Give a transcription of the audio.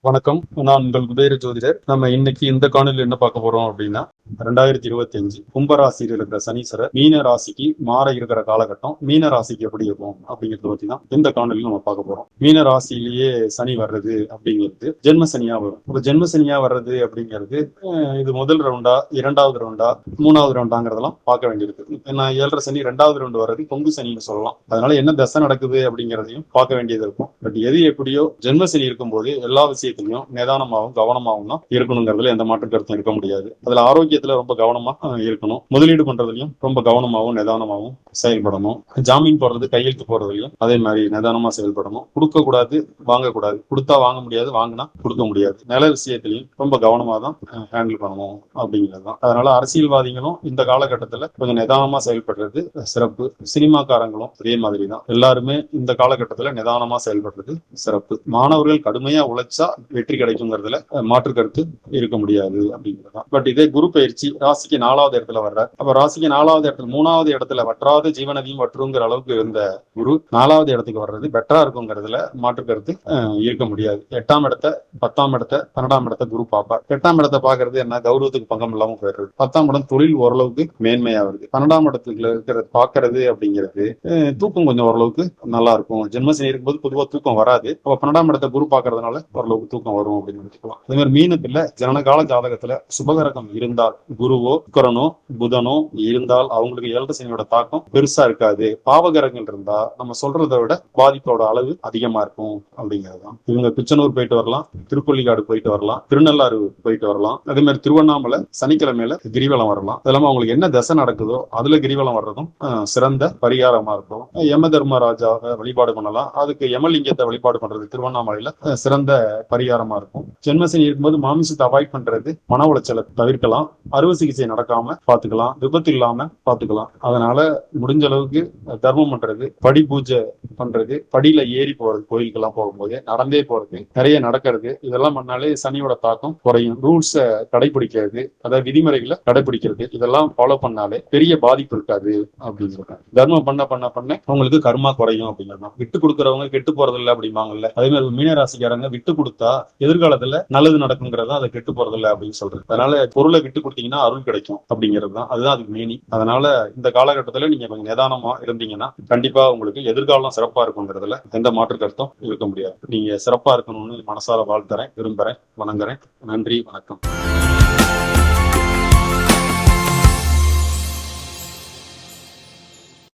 வணக்கம். நான் உங்கள் குபேர ஜோதிடர். நம்ம இன்னைக்கு இந்த காணொலியில் என்ன பார்க்க போறோம் அப்படின்னா ரெண்டாயிரத்தி இருபத்தி அஞ்சு கும்பராசியில் இருக்கிற சனீஸ்வரர் மீன ராசிக்கு மாற இருக்கிற காலகட்டம் மீன ராசிக்கு எப்படி இருக்கும் அப்படிங்கறத பத்தி தான் இந்த காணொலியில் நம்ம பார்க்க போறோம். மீன ராசியிலேயே சனி வர்றது அப்படிங்கிறது ஜென்ம சனியா வரும். இப்போ ஜென்ம சனியா வர்றது அப்படிங்கிறது இது முதல் ரவுண்டா இரண்டாவது ரவுண்டா மூணாவது ரவுண்டாங்கிறதெல்லாம் பார்க்க வேண்டியிருக்கு. ஏன்னா ஏழரை சனி ரெண்டாவது ரவுண்டு வர்றது கொங்கு சனின்னு சொல்லலாம். அதனால என்ன தசை நடக்குது அப்படிங்கிறதையும் பார்க்க வேண்டியது இருக்கும். பட் எது எப்படியோ ஜென்ம சனி இருக்கும்போது எல்லா விஷயத்திலையும் நிதானமாகவும் கவனமாகவும் தான் இருக்கணுங்கிறதுல எந்த மாற்று கருத்தும் இருக்க முடியாது. அதுல விஷயத்துல ரொம்ப கவனமா இருக்கணும். முதலீடு பண்றதுலயும் ரொம்ப கவனமாகவும் நிதானமாகவும் செயல்படணும். ஜாமீன் போடுறது கையெழுத்து போடுறதுலயும் அதே மாதிரி நிதானமா செயல்படணும். கொடுக்க கூடாது வாங்கக்கூடாது. கொடுத்தா வாங்க முடியாது வாங்கினா கொடுக்க முடியாது. நில விஷயத்திலையும் ரொம்ப கவனமா தான் ஹேண்டில் பண்ணணும் அப்படிங்கிறது தான் அதனால அரசியல்வாதிகளும் இந்த காலகட்டத்துல கொஞ்சம் நிதானமா செயல்படுறது சிறப்பு. சினிமாக்காரங்களும் அதே மாதிரி தான் எல்லாருமே இந்த காலகட்டத்துல நிதானமா செயல்படுறது சிறப்பு. மாணவர்கள் கடுமையா உழைச்சா வெற்றி கிடைக்குங்கிறதுல மாற்று கருத்து இருக்க முடியாது அப்படிங்கிறது தான் பட் இதே குரு பயிற்சி ராசிக்கு நாலாவது இடத்துல வர்றார். அப்ப ராசிக்கு நாலாவது இடத்துல மூணாவது இடத்துல வற்றாத ஜீவனதியும் வற்றுங்கிற அளவுக்கு இருந்த குரு நாலாவது இடத்துக்கு வர்றது. பெட்டரா இருக்குங்கிறதுல மாற்று கருத்து இருக்க முடியாது. எட்டாம் இடத்த பத்தாம் இடத்த பன்னெண்டாம் இடத்த குரு பார்ப்பார். எட்டாம் இடத்த பாக்குறது என்ன? கௌரவத்துக்கு பங்கம் இல்லாம போயிடுறது. பத்தாம் இடம் தொழில் ஓரளவுக்கு மேன்மையா வருது. பன்னெண்டாம் இடத்துல இருக்கிற பாக்குறது அப்படிங்கிறது தூக்கம் கொஞ்சம் ஓரளவுக்கு நல்லா இருக்கும். ஜென்மசனி இருக்கும்போது பொதுவா தூக்கம் வராது. அப்ப பன்னெண்டாம் இடத்த குரு பாக்குறதுனால ஓரளவுக்கு தூக்கம் வரும் அப்படின்னு நினைச்சுக்கலாம். அதே மாதிரி மீனத்துல ஜனனகால ஜாதகத்துல சுபகரகம் இருந்தால் குருவோ சுக்கரனோ புதனோ இருந்தால் அவங்களுக்கு ஏழரை சனியோட தாக்கம் பெருசா இருக்காது. பாவகரங்கள் இருந்தா நம்ம சொல்றதை விட பாதிப்போட அளவு அதிகமா இருக்கும் அப்படிங்கிறது தான் இவங்க பிச்சனூர் போயிட்டு வரலாம் திருப்பள்ளிக்காடு போயிட்டு வரலாம் திருநள்ளாறு போயிட்டு வரலாம். அதே மாதிரி திருவண்ணாமலை சனிக்கிழமையில கிரிவலம் வரலாம். அது இல்லாம அவங்களுக்கு என்ன தசை நடக்குதோ அதுல கிரிவலம் வர்றதும் சிறந்த பரிகாரமா இருக்கும். யம தர்மராஜாவை வழிபாடு பண்ணலாம். அதுக்கு யமலிங்கத்தை வழிபாடு பண்றது திருவண்ணாமலையில சிறந்த பரிகாரமா இருக்கும். ஜென்மசனி இருக்கும்போது மாமிசத்தை அவாய்ட் பண்றது மன உளைச்சலை தவிர்க்கலாம். அறுவை சிகிச்சை நடக்காம பாத்துக்கலாம் விபத்து இல்லாம பாத்துக்கலாம் அதனால முடிஞ்ச அளவுக்கு தர்மம் பண்றது படி பூஜை பண்றது படியில ஏறி போறது கோயிலுக்கெல்லாம் போகும்போது நடந்தே போறது நிறைய நடக்கிறது. இதெல்லாம் பண்ணாலே சனியோட தாக்கம் குறையும். ரூல்ஸ கடைபிடிக்கிறது அதாவது விதிமுறைகளை கடைபிடிக்கிறது இதெல்லாம் ஃபாலோ பண்ணாலே பெரிய பாதிப்பு இருக்காது அப்படின்னு சொல்றாங்க. தர்மம் பண்ண பண்ண பண்ண உங்களுக்கு கர்மா குறையும் அப்படிங்கிறது விட்டு கொடுக்கறவங்க கெட்டு போறது இல்லை அப்படிம்பாங்கல்ல. அதே மாதிரி மீனராசிக்காரங்க விட்டு கொடுத்தா எதிர்காலத்துல நல்லது நடக்குங்கிறதா அதை கெட்டு போறது இல்லை அப்படின்னு சொல்றது அதனால பொருளை விட்டு கொடுத்தீங்கன்னா அருள் கிடைக்கும் அப்படிங்கிறது தான். அதுதான் அதுக்கு மீனிங் அதனால இந்த காலகட்டத்துல நீங்க கொஞ்சம் நிதானமா இருந்தீங்கன்னா கண்டிப்பா உங்களுக்கு எதிர்காலம் சிறப்பா இருக்குங்கிறதுல எந்த மாற்று கருத்தும் இருக்க முடியாது. நீங்க சிறப்பா இருக்கணும்னு மனசார வாழ்த்துறேன் விரும்புறேன் வணங்குறேன். நன்றி வணக்கம்.